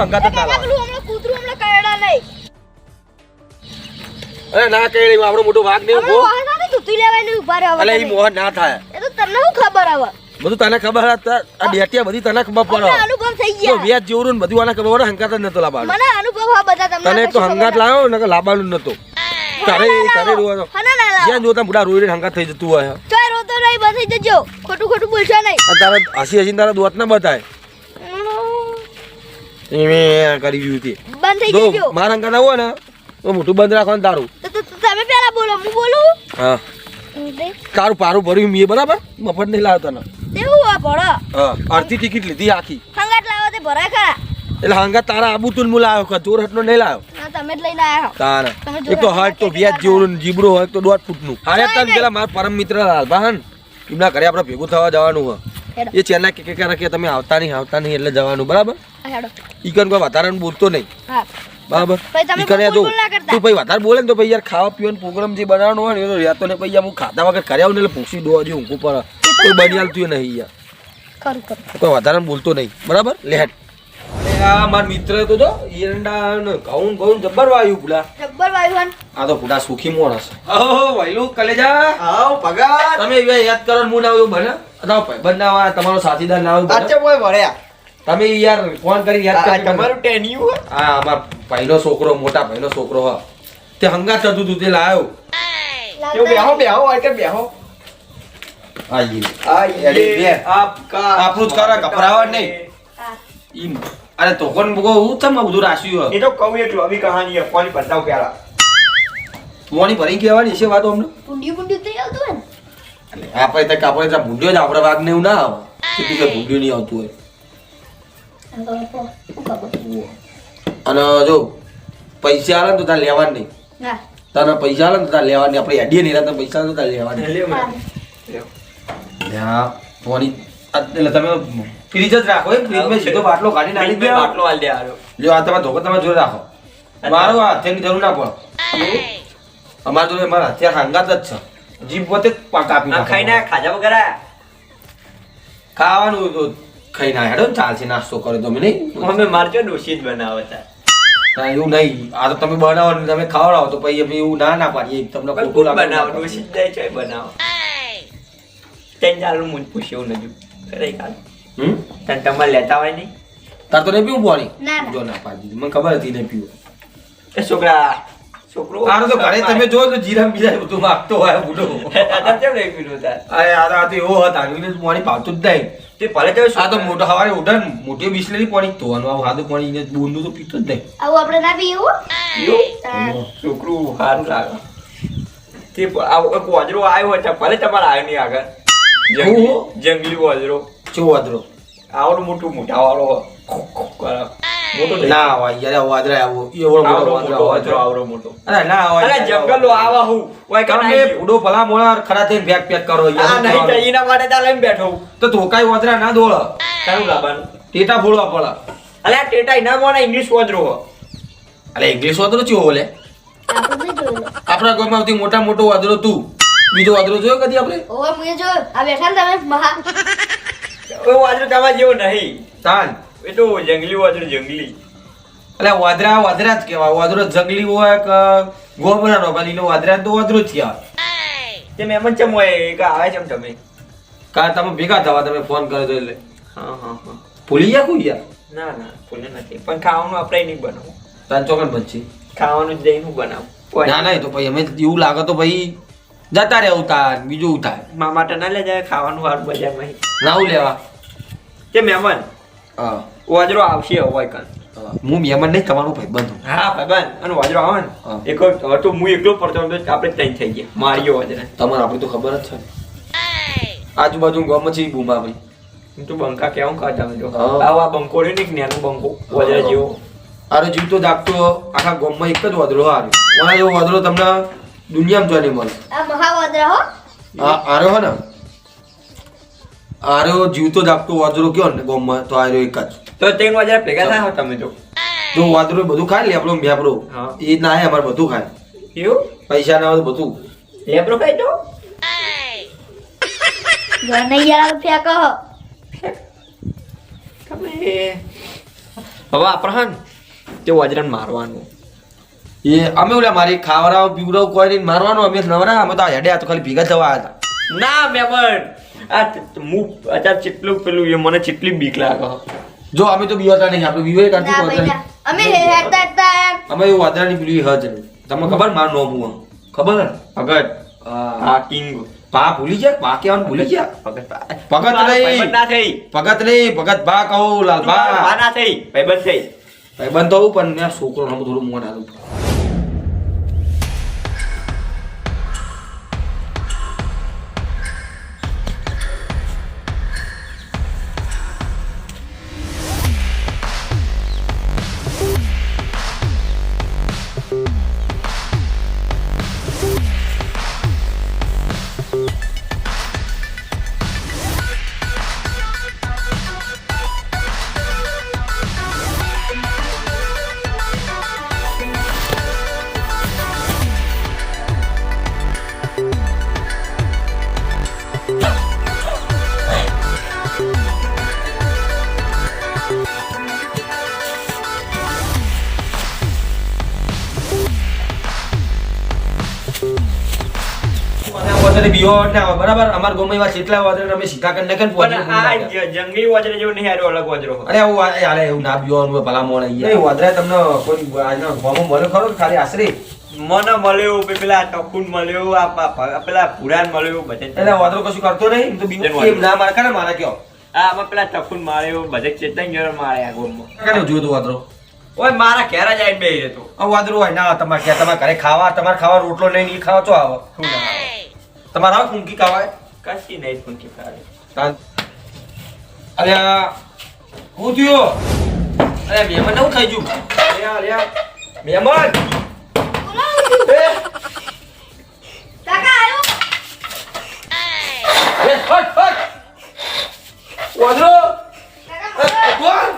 ના કાકા લાવે હમણાં કૂતરું હમણાં કરડા નહીં. અરે ના કઈ આપણો મોટો વાઘ નહીં ઊભો ધોતી લેવાય ઊભા રહો અલે ઈ મોહ ના થાય. એ તો તને હું ખબર આવે બધું તને ખબર આ બેટિયા બધી તને ખબર પડે. અનુભવ થઈ તો ગયા. વ્યાજ જેવું ને બધું આને ખબર પડે હંગાત જ નતો લાવવાનો. મને અનુભવ આ બધા તમને તને તો હંગાત લાવ્યો ને લાવવાનું નતો. તારે તારે રોવાનો. જ્યાં જોતા બુડા રોઈ રહીને હંગાત થઈ જતું હોય. તો રોતો નહીં બસ જજો. ખોટું ખોટું બોલશો નહીં. તારે હસી હસીને તારા દોત ના બતાય. કરી ગયું તે. બંધ થઈ જજો મારા હંગાત હોય ને તો મોટું બંધ રાખવાનું તારું તમે પેલા બોલો હું બોલું? હા. તારું પારું ભર્યું મેં બરાબર? મફત નહીં લાવ્યો તને. તેવું આ ભણો હા અડધી ટિકિટ લીધી આખી. સંગાટ લાવો તે ખરા. એટલે હંગાત તારા આબુ તું કે ચોર હટનો નહીં લાવ્યો? તમે જ લઈને આવ્યા તારા. એક તો હાથ તો વ્યાજ જેવું જીબરો હોય તો દોઢ ફૂટનું. અરે તને પેલા મારા પરમ મિત્ર લાલભા હન એમના ઘરે આપણે ભેગું થવા જવાનું હોય. એ ચેલા કે કે કે તમે આવતા નહીં આવતા નહીં એટલે જવાનું બરાબર? ઈકન કોઈ વધારે બોલતો નહીં. બરાબર? ઈકન જો તું ભાઈ વધારે બોલે ને તો ભાઈ યાર ખાવા પીવાનો પ્રોગ્રામ જે બનાવવાનો હોય ને એનો રહેતો ને ભાઈ હું ખાતા વગર કર્યા આવું ને એટલે પૂછી દો હજી ઊંઘું પર કોઈ બની હાલતું નહીં યાર. કોઈ વધારે બોલતો નહીં. બરાબર? લેટ આ માર મિત્ર તો જો ઈરંડા ને ઘઉં ઘઉં જબ્બર વાયુ આ તો ભૂલા સુખી માણસ. વૈલું કલેજા. આવ પગાર. તમે એવા યાદ કરો હું ના આવ્યું બને? ના ભાઈ બનાવવા તમારો સાથીદાર ના આવ્યું આચે બોય વળ્યા. તમે યાર ફોન કરી યાદ આ તમારું ટેન્યુ આ અમાર ભાઈનો છોકરો મોટા ભાઈનો છોકરો હ. તે હંગાત થતું તું તે લાયો. જો બેહો બેહો આકે બેહો. આ ઈ આ એડી બે. યે આપકા આપણું જ કરે, કપડાવા નહીં. અરે તો કોણ બગો હું તમ બધું એ તો કહું એક લોબી કહાની હે કોની બતાવ પેલા. મોની ભરી કહેવાની છે વાતો અમને? પુંડિયું પુંડિયું થઈ આવતું હોય ને? આપણે તો આપણે તો ભૂંડ્યો જ આપણે વાગ ને એવું ના આવે. કીધું કે ભૂંડ્યું નહીં આવતું હોય. અને જો પૈસા આલે ને તો તારે લેવા નહીં. તારા તને પૈસા આલે ને તો તારે લેવા નહીં. આપણે એડીએ નહીં તને પૈસા તો તારે લેવા નહીં. લે હા. હા એટલે તમે ફ્રીજ જ રાખો એમ ફ્રીજમાં સીધો બાટલો કાઢી નાખી દે. બાટલો આલ દે આરો જો આ તમારે ધોકો તમારે જોડે રાખો. મારો આ હથિયારની જરૂર ના પડે. અમાર જોડે મારા હથિયાર હાંગાત જ છે. જીભ પોતે કાપી ના ખાઈ ના ખાજા વગર ખાવાનું તો ખાઈ ના હેડો ચાલશે નાસ્તો કરે તમે નહીં? અમે મારજો ડોશી જ બનાવતા ના, એવું નહીં. આ તો તમે બનાવો ને તમે ખવડાવો તો પછી અમે એવું ના ના પાડીએ. તમને ખોટું લાગે બનાવો? ડોશી જ જાય છે બનાવો. તેન ચાલુ મું પૂછ્યું નજુ કરે કાલ. હમ? તને તમારે લેતા હોય નહીં? તાર તો નહીં પીવું પાણી? ના, ના. જો ના પાડી મને ખબર હતી નહીં પીવું. એ છોકરા છોકરો. આનો તો ઘરે તમે જો તો જીરા બીજા બધું માગતો હોય બુડો આ કેમ નહીં પીલું તાર? અરે આ તો- આ તો એવો હતા આનું પાણી પાવતું જ નહીં. તે ભલે તો આ તો મોટો હવારે ઉઠે ને મોટી બિસ્લેરી પાણી ધોવાનું આ સાદું પાણી ને બોંદું તો પીતો જ નહીં. આવું આપણે ના પીવું? છોકરું સારું લાગે. તે પ- આ એક વાજરો આવ્યો હોય તો ભલે તમારે આવ્યો નહીં આગળ. જંગલી હું? જંગલી વાજરો. ચેવો વાદરો આવડું મોટું મોટા. વાળો. ના હોય યાર વાદરા આવો મોટો વાદરો. આવડો મોટો. અરે ના હોય અરે જંગલો આવા હું. ઓય કાં તમે નાઈ ગયું? ફૂડો ભલા મોળા ખરા થઈને પેક પેક કરો આ નહીં એના માટે તાર લઈને બેઠો તો ધોકાઈ વાદરા ના દોડ. તારું લાવવાનું ટેટા ફોડવા પડે. અલે ટેટા એના મોને ઇંગ્લિશ અલે ઇંગ્લિશ વાદરો ચેવો બોલે? આપણે ગામમાં સૌથી મોટા મોટો વાદરો તું. બીજો વાદરો જોયો કદી આપણે? ઓવે મુએ જો આ બેઠા તમે મહા ઓય વાજરો તમારા જેવો નહીં. તાન. એ તો જંગલી વાજરો જંગલી. એટલે વાદરા વાદરા જ કહેવાય. વાદરો જંગલી હોય કે ગોબરાનો પણ એનો વાદરા તો વાદરો જ કહેવાય. તે મહેમાન ચમ હોય એક આવે છે તમે? કાં તમે ભેગા થવા તમે ફોન કર્યો તો એટલે. હા હા હા. ભૂલી ગયા કોઈ યાર? ના ના ભૂલે નથી. પણ ખાવાનું આપણે નહીં બનાવું. તાન ચોકન ખાવાનું જ જઈને બનાવું. ના ના તો પછી અમે એવું લાગે તો ભાઈ જતા રહેવું તાર બીજું થાય મા માટે ના લે જાય ખાવાનું હારું બજારમાં. નાવું લેવા. તે મહેમાન હા. વાજરો આવશે હોય કાલ હા. હું મહેમાન નહીં તમારો ભાઈ બંધ હા ભાઈબંધ. અને વાજરો આવે ને હા. એક તો હું એકલો પડતો હતો આપણે ત્યાં થઈ ગયા. માર્યો વાજરા. તમારે આપણે તો ખબર જ છે. આજુબાજુ ગામમાં છે બૂમા ભાઈ. હું તો બંકા કેવું ખાતા હતો આવા બંકો રહ્યો ને એક નાનો બંકો વાજરા જેવો. આરો જીવતો જાગતો આખા ગામમાં એક જ વાદળો આવે વાદળો તમને દુનિયામાં જોવા નહીં મળે. આ મહાવદ્ર હો. આ આરો હે ને. આરો જીવતો જ આપતો વાદરો કયો ને ગોમમાં તો આરો એક જ. તો ત્રણ વાજરા ભેગા થાય હો તમે તો. જો વાદરો બધું ખાય લેબડો ને એ ના હે અમારે બધું ખાય. એવું? પૈસા ના હોય બધું. લેબરો ખાય તો? ગણૈયા ફેંકો તમે હવે આપણે હા તે વજરાને મારવાનું. એ અમે ઓલા મારી ખાવરાવ પીવરાવ કોઈ નહીં મારવાનું અમે નવરા અમે તો આ હેડે તો ખાલી ભેગા થવા આવ્યા હતા. ના મેમન આ ત- હું અત્યારે ચેટલું પેલું એ મને ચેટલી બીક લાગે. જો અમે તો બીવાતા નહીં. આપણે બીવે કાઢી ના ભાઈ ના અમે હેડતા હતા અમે એવું વાદરાની પેલી હજ નહીં. તમને ખબર મારું નામ હું? ખબર? ને ભગત. હા. આ કિંગ. પા ભૂલી ગયા? પા કેવાનું ભૂલી ગયા? ભગત ભગત નહીં. ભાઈબંધ ના થઈ. ભગત નહીં. ભગત ભા કહો લાલ બા ભા. ના થઈ. ભાઈબંધ થઈ. ભાઈ બંધ થવું પણ મેં છોકરો નામ થોડું મોં આલું. વધારે બીવો બરાબર? અમાર ગોમાં એવા કેટલા વાદળ અમે સીધા કરી નાખે પણ આ જંગલી વજરે જેવું નહીં હારું અલગ વજરો. અરે એવું આ- એવું ના બીવાનું ભલા મોણ નહીં વાદળા તમને કોઈ આજના ગોમાં મળે ખરો ખાલી આશરે? મને મળ્યું પેલા ટકુન મળ્યું આ પા- પા- પેલા પુરાણ મળ્યું બધે એટલે વાદળો કશું કરતો નહીં? તો ના મારે? મારે કયો? આ આમાં પેલા ટકુન માર્યું બધે ચેતન ગયો મારે આ ગોમમાં. કાને જોયું તું વાદળો ઓય મારા ઘેરા જ આવીને બેહી રહેતો આ વાદળો હોય ના તમારે તમારે ઘરે ખાવા તમારે ખાવા રોટલો નહીં ખાવા ચો આવો? આવે? તમારે આવે કુંકી ખાવાય? કશી નહીં ફૂંકી ફાડે. અરે આ હું થયો? અરે મહેમાન એવું થઈ ગયું. અરે આ, અરે આ. મહેમાન. એ, કાકા આયો? એ. વાદળો કાકા કોણ?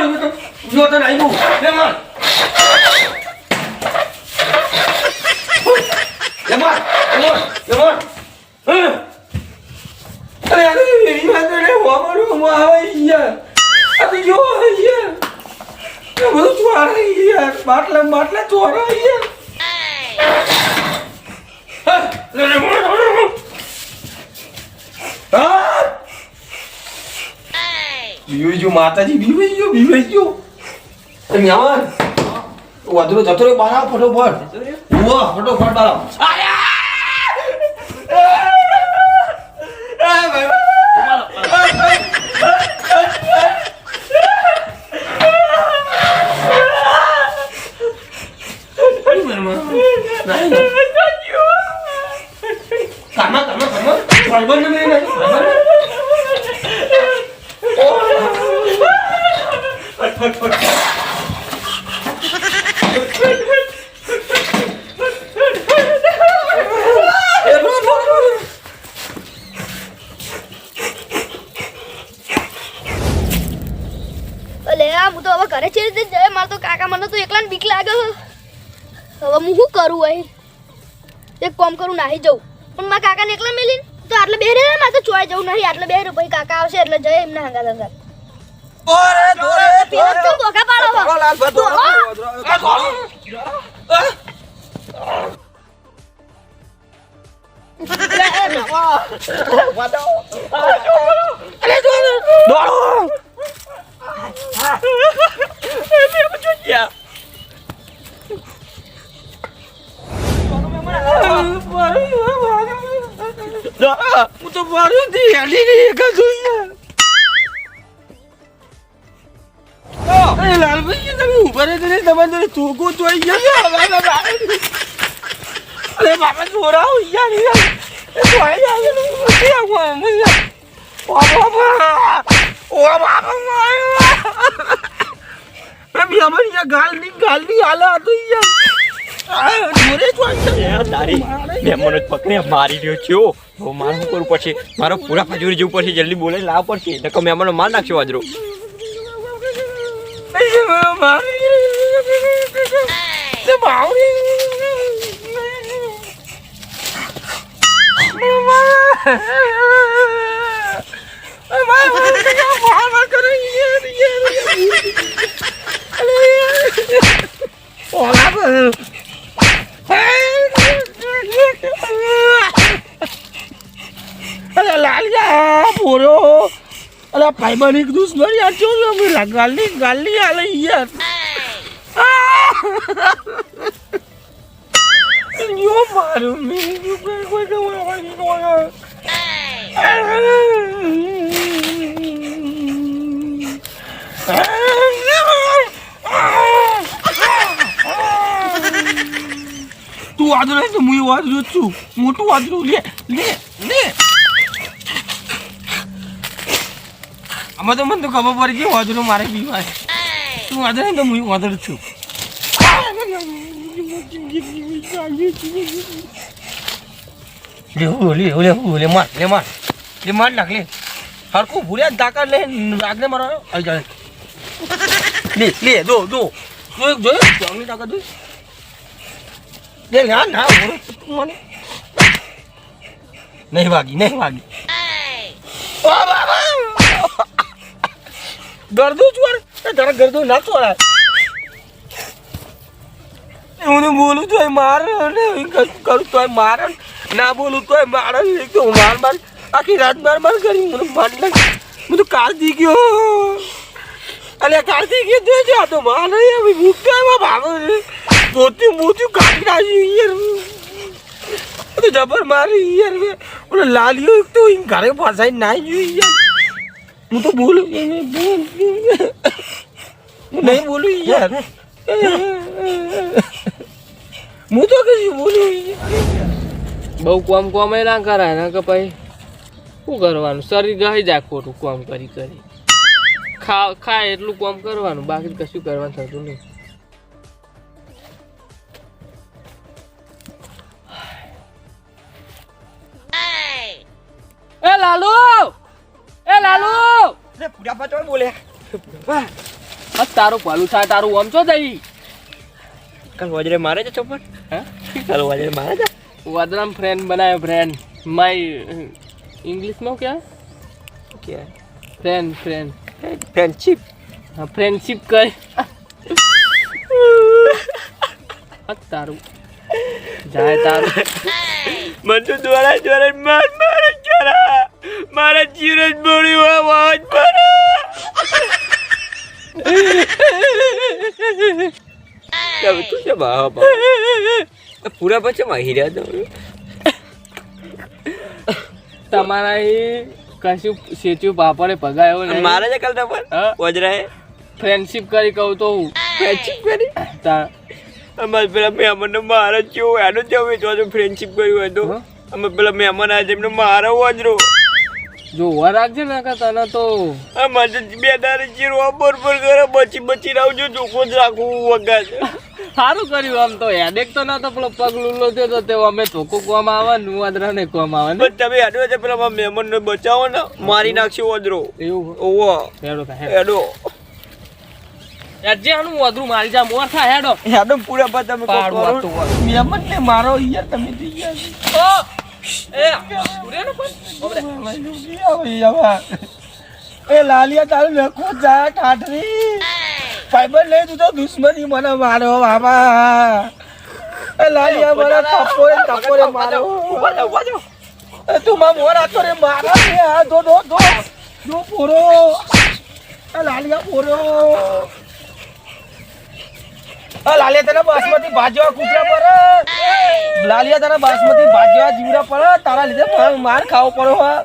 મોર, મોર. તો- જો તને આવ્યું. લે મોર. લે મોર, લે મોર, લે મોર. અરે અરે એની વાત ને હોમર હોમર આવે યાર આ તો જો યાર બધું ચોરા યાર બાટલા બાટલા ચોરા યાર લે લે મોર, મોર, મોર. હા બીવાઈ જો માતાજી બીવાઈ જો બીવાઈ જો. તમે આવો વાદળો જતો રહ્યો બહાર ફટોફટ. ઉવા ફટોફટ બહાર આવ. કામમાં, કામમાં, કામમાં. ભાઈબંધને લઈને આવ્યો, ભાઈબંધ. એ રોડ, રોડ, રોડ. અલે આ હું તો હવે ઘરે છે રીતે જાય મારે તો કાકા મને તો એકલાને બીક લાગે છે. હવે હું શું કરું અહીં એક કોમ કરું નાહી જવું પણ મારા કાકાને એકલા મેલીને તો આટલે બે રે મારે તો ચોઈ જવું નહીં આટલે બે રે ભાઈ કાકા આવશે એટલે જય એમના હંગાત હંગાત પેલા તો બોકા પાડો હો. દોડો. હું તો મારું થી હેલી રહી એક જ અરે લાલભાઈ તમે ઊભા રહે ને તમારે જોડે ચોકો ચોઈ ગયા અરે બાપા ચોરાવ ઉયા એ ચોઈ ને નથી આવું અમે ઓ બાપા ઓ બાપા મેં બી અમારી ગાલની ગાલની હાલા હતો યાર મહેમાનો જ પકડે મારી રહ્યો છે. હવે મારે શું કરવું પડશે મારો પૂરા ફજૂરી જવું પડશે જલ્દી બોલે લાવ પડશે નકર મહેમાનો માર નાખશે વાજરો અરે લાલિયા પોરો અરે ભાઈબંધ એક દુશ્મન યાર ચો અમે ગાલી ગાલી આલે યાર. યો મારું મેં કોઈ કોઈ કોઈ તું નહીં તો હું વાંદરો જ છું. મોટું વાંદરું લે લે લે. આમાં તો મને તો ખબર પડી ગઈ વાંદરો મારે પીવાય તું વાંધો નહીં તો હું જ છું. લે હું લે લે માર લે માર. લે માર નાખ લે. હરખું ભૂલ્યા તાકાત લે નાખ મારો આવી જાય લે લે દો દો. જોયું જોયું? જોંગની તાકાત જોઈ? લે ના ના મને. નહીં વાગી નહીં વાગી. ઓ બાબા ગરદું ચોર એ તારા ગરદું ના ચોરાય હું બોલું તોય માર ને કરું તોય માર. ના બોલું તોય માર. તો માર માર આખી રાત માર માર કરી. મને માર હું તો કાળજી ગયો. અલ્યા કાળજી ગયો તો જા તો માર નહીં હવે મૂકતો એમાં ભાગો મોતી કાઢી નાખ્યું યાર તો જબર મારી યાર ઓલો લાલિયો તો ઘરે ફસાઈ નાઈ ગયું યાર હું તો બોલું હું નહીં બોલું યાર. હું તો કશું બોલું બહુ કોમ કોમ ના કરાય ને કે પછી શું કરવાનું? શરીર ગઈ જાય ખોટું કોમ કરી કરી. ખા ખાય એટલું કોમ કરવાનું બાકી કશું કરવાનું થતું નહીં. એ લાલુ! એ લાલુ લે પૂરા પાછળ બોલે બસ તારું પાલું થાય તારું આમ છો દઈ કાલ વજરે મારે છે ચોપર હે કાલ વજરે મારે છે વદનામ ફ્રેન્ડ બનાવ્યો ફ્રેન્ડ માય ઇંગ્લિશમાં ક્યાં કે ફ્રેન્ડ ફ્રેન્ડ ફ્રેન્ડશિપ હા ફ્રેન્ડશિપ કરી હા, તારું જાય તારું મન તો દ્વારા દ્વારા માર માર જરા મારા જીવન બોળી બોલ્યું આ વાજ તમે તું છે બા પૂરા પછી માહી રહ્યા તો તમારા એ કશું સેચ્યું પાપડે પગાયો ને મારા જ કરતા તો પણ હા? એ ફ્રેન્ડશિપ કરી કહું તો હું. ફ્રેન્ડશિપ કરી? તા. અમારે પેલા મહેમાનનો મારા જ કેવો એનું જ જમે તો ફ્રેન્ડશિપ કર્યું હોય તો. અમે પેલા મહેમાન આવે એમને મારા વજરો. જો ઊભા રાખજે ને કે તને તો આ તો બે દારે જીરો બરોબર કરે બચી બચી રાવજો ચોખ્ખો જ રાખવું વગર. સારું કર્યું આમ તો હેડેક તો ના તો પેલો પગ લૂલો થયો તો તે અમે ચોખ્ખો કોમ આવે ને વાદરા ને કોમ આવે ને? તમે હેડો છે પેલા મહેમાન ને બચાવો ને મારી નાખશે વજરો એવું? ઓવો હેડો હેડો. હેડજે આનું વાદરું મારી જા મોર થા હેડો. હેડો પૂરા પર તમે પાડવા કરો. તો ને મારો યાર તમે થઈ ગયા એ લાલિયા તારું લખો જાય ઠાઠરી ફાઈબર લઈ તું તો દુશ્મની મને મારો બાબા એ લાલિયા મારો ઊભા થાઓ, ઊભા તું માં મોર આતો રે મારો રે દો દો લાલિયા પોરો. લાલિયા તને બાસમતી ભાજવા કૂતરા પર લાલિયા તને બાસમતી ભાજવા જીવરા પર તારા લીધે માર- ખાવો પડો, હા.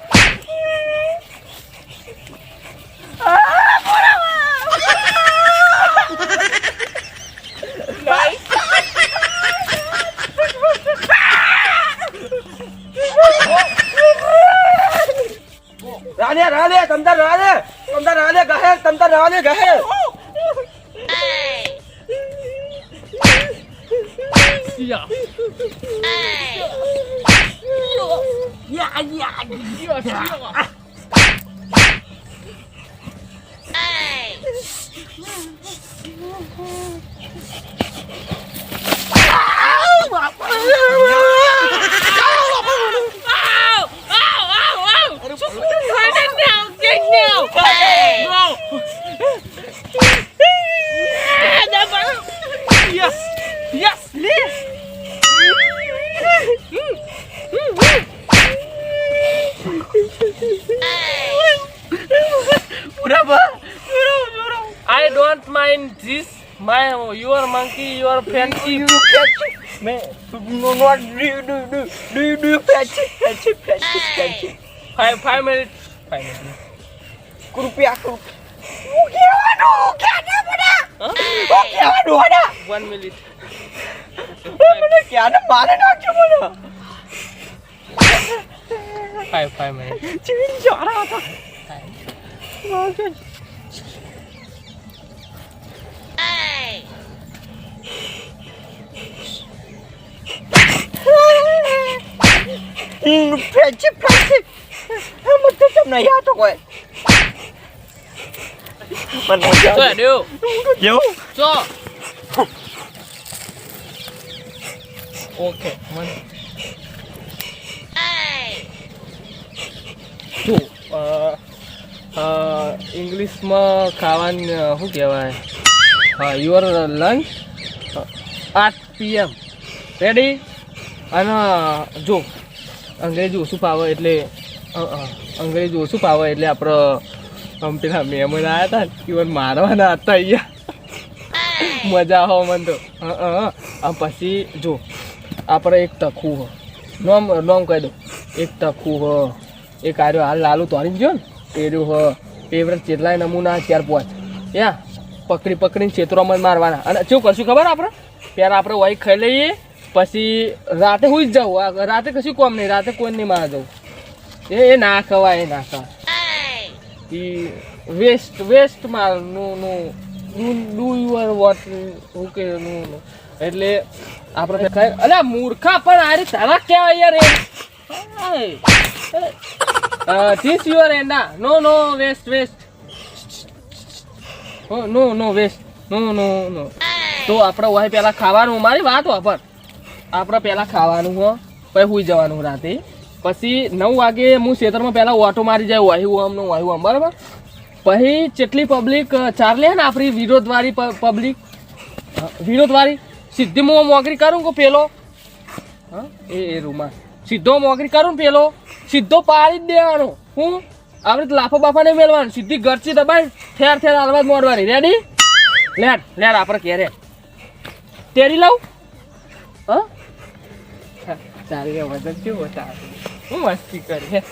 Radhe Radhe તમતા Radhe તમતા Radhe, ગહે તમતા Radhe, ગહે. 哎呀。哎。呀呀你要吃药啊哎。呀啊我我啊啊啊啊 your monkey, your fancy. You catch me. No, not do you do do do you do catch it, catch it, catch it, catch it. Five five minutes. Five minutes. કૃપયા કૃપયા જોરા હતા ફેંચી ફેંચી મને તો તમને યાદ હોય મને મજા So, આવે. do. જેવું So. Okay. One. જો અ ઇંગ્લિશમાં ખાવાનું શું કહેવાય યુઅર લંચ આઠ પીએમ રેડી અને, જો, અંગ્રેજી ઓછું ફાવે એટલે અંગ્રેજી ઓછું ફાવે એટલે આપણે પેલા મહેમાન આવ્યા હતા ઇવન મારવાના હતા અહીંયા. મજા હો મન તો. આ પછી, જો આપણે એક તખું હો. નોમ નોમ કહી દો. એક તખું હો. એક આર્યો હાલ લાલુ તોરી ગયો ને પેલું હ. પેવરેટ કેટલાય નમૂના ચાર, પાંચ. યા, પકડી, પકડીને છેતરોમાં જ મારવાના. અને શું કરશું ખબર આપણે પહેલાં આપણે વાઈ ખાઈ લઈએ, પછી રાતે હું જ જાઉં. રાતે કશું કોમ નહીં, રાતે કોઈ નહીં મારા જવું. એ એ ના ખવાય, એ ના ખવાય. એ વેસ્ટ વેસ્ટ માલ, નું નું ડુ યુઅર વોટ હું કે નું. એટલે આપણે ખાઈ અલે, મૂર્ખા પણ આરી તારા કહેવાય યાર એ. This your એન્ડા no no waste waste no no waste no no no તો આપણે હોય પહેલાં ખાવાનું, મારી વાત વાપર. આપણે પહેલાં ખાવાનું હો, પછી સુઈ જવાનું રાતે. પછી નવ વાગે હું ખેતરમાં પહેલાં ઓટો મારી જાય વાહ્યું આમ નું વાયુ આમ, બરાબર? પછી જેટલી પબ્લિક ચાલે ને આપણી વિરોધવાળી પબ્લિક વિરોધવાળી, સીધી હું મોકરી કરું કે પેલો? હા, એ એ રૂમમાં. સીધો મોકરી કરું ને પેલો? સીધો પાડી જ દેવાનો. હું? આપણે લાફો બાફાને મેળવાનું. સીધી ગરચી દબાઈ, ઠેર ઠેર હાલવા જ મોડવાની. રેડી લેટ લેટ, આપણે ઘેરે. તેરી લાવ હા? ચાલી વજન કેવું તારું હું મસ્તી કરી